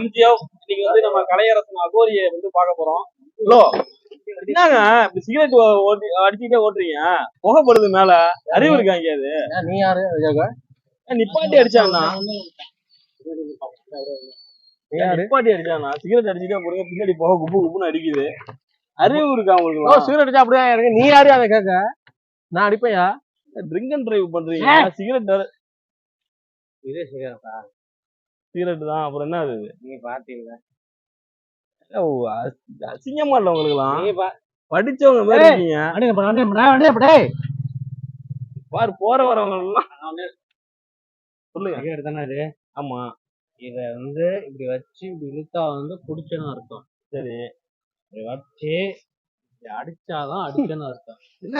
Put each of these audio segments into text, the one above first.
இன்னைக்கு வந்து நம்ம கலையரசன் அகோரியை வந்து பார்க்க போறோம். ஹலோ. என்னங்க இப்படி சிகரெட் ஓட்டி அடிச்சுட்டே ஓட்டுறீங்க? புகைப்படுது மேல. அறிவு இருக்காங்க அது? நீ யாரு? நிப்பாட்டி அடிச்சாங்கண்ணா நிப்பாட்டி அடிச்சாங்கண்ணா சிகரெட் அடிச்சுட்டே போறீங்க பின்னாடி புகை குப்பு குப்புன்னு அடிக்குது. அறிவு இருக்கா ஓ உங்களுக்கு சிகரெட் அடிச்சா அப்படியே இருக்கு நீ யாரு அதை கேட்க நான் அடிப்பையா? ட்ரிங்க் அண்ட் டிரைவ் பண்றீங்க. சிகரெட் இதே சிகரெட்டா? சிகரெட் தான். அப்புறம் என்ன அது? நீ பாத்தீங்களா? அசிங்கமா இல்ல பா படிச்சவங்க மாதிரி. இருக்கீங்க. பாரு போற வரவங்க எல்லாம் சொல்லுங்க. சிகரெட் தானே இது? ஆமா. இத வந்து இப்படி வச்சு இப்படி இழுத்தா வந்து குடிச்சேன்னு அர்த்தம். சரி. இப்படி வச்சு அடிச்சாதான் அடிச்சேன்னு அர்த்தம். என்ன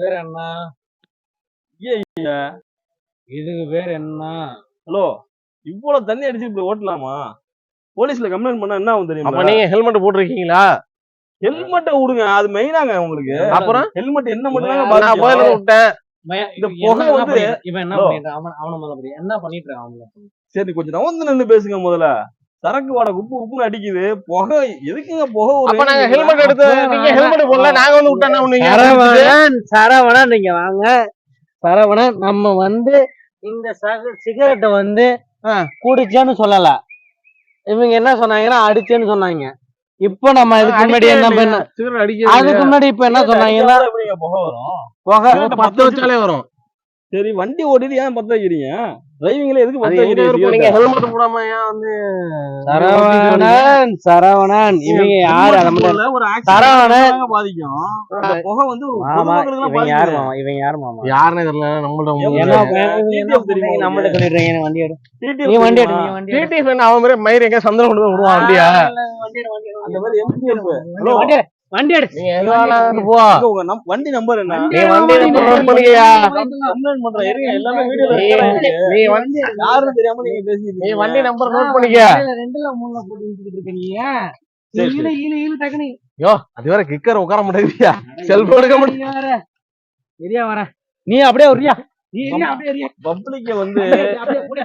பேர் என்ன? இதுக்கு பேர் என்ன? ஹலோ. இவ்வளவு தண்ணி அடிச்சு இப்படி ஓட்டலாமா? போலீஸ்ல கம்ப்ளைண்ட் பண்ணா என்ன ஆகும் அப்ப தெரியுமா நீங்க ஹெல்மெட் போட்டிருக்கீங்களா? ஹெல்மெட்டை விடுங்க அது மெயினாங்க உங்களுக்கு. அப்புறம்? ஹெல்மெட் என்ன மட்டும் நான் போயில விட்டேன். இந்த இவன் புகை என்ன வந்து- பண்ணிட்டு- இவன் என்ன ஹலோ. பண்ணிட்டு அவன் அவன முதல்ல படி என்ன பண்ணிட்டு இருக்கான் அவனுல? சரி கொஞ்சம் நவந்து நின்னு பேசுங்க முதல்ல. சரக்கு வாடை குப்பு குப்புன்னு அடிக்குது. புகை எதுக்குங்க புகை அப்ப நாங்க ஹெல்மெட் எடுத்து நீங்க ஹெல்மெட் போடல நாங்க வந்து விட்டா என்ன பண்ணுவீங்க சரவணன் சரவணன் நீங்க வாங்க. சரவணன் நம்ம வந்து இந்த சிகரெட்டை வந்து. குடிச்சேன்னு சொல்லல. இவங்க என்ன சொன்னாங்கன்னா அடிச்சேன்னு சொன்னாங்க. இப்போ நம்ம இதுக்கு முன்னாடி என்ன பண்ண அதுக்கு முன்னாடி இப்ப என்ன சொன்னாங்கன்னா புகை வரும்? புகை சிகரெட் பத்து வச்சாலே வரும். சரி வண்டி ஓட்டிட்டு ஏன் பத்த வைக்கிறீங்க? டிரைவிங்ல எதுக்கு பத்த வைக்கிறீங்க? ஹெல்மெட் போடாம ஏன் வந்து சரவணன் சரவணன். இவங்க யாரு? அதை ஒரு சரவணன். பாதிக்கும். புகை வந்து இவங்க யாரு. மாமா? இவங்க யாரு மாமா? யாருன்னு தெரியல நம்மள்ட்ட என்ன தெரியுமா? நம்மள்ட்ட? சொல்லிடுறீங்க வண்டி எடு. நீ வண்டி எடு? நீ வண்டி எடு. அவன் மாதிரி மயிர் எங்க சந்திரன் கொண்டு விடுவான் வண்டியா. அந்த மாதிரி MTF. வண்டி வண்டி எடு வண்டி நம்பர் என்ன? நீ வண்டி நம்பர் நோட் பண்ணிக்கயா கம்ப்ளைண்ட் பண்றேன். இருங்க எல்லாமே வீடியோல நீ இருக்கு நீ வண்டி யாருன்னு தெரியாம நீங்க பேசிட்டு நீ இருக்கீங்க. வண்டி நம்பர் நோட் பண்ணிக்க. ரெண்டுல மூணுல போட்டு டக்குனு யோ அது வேற கிக்கர் உட்கார முடியாதுயா செல்போன் எடுக்க முடியாது நீ வர சரியா வர. நீ அப்படியே வரியா நீ இல்ல அப்படியே வரியா பப்ளிக்க வந்து அப்படியே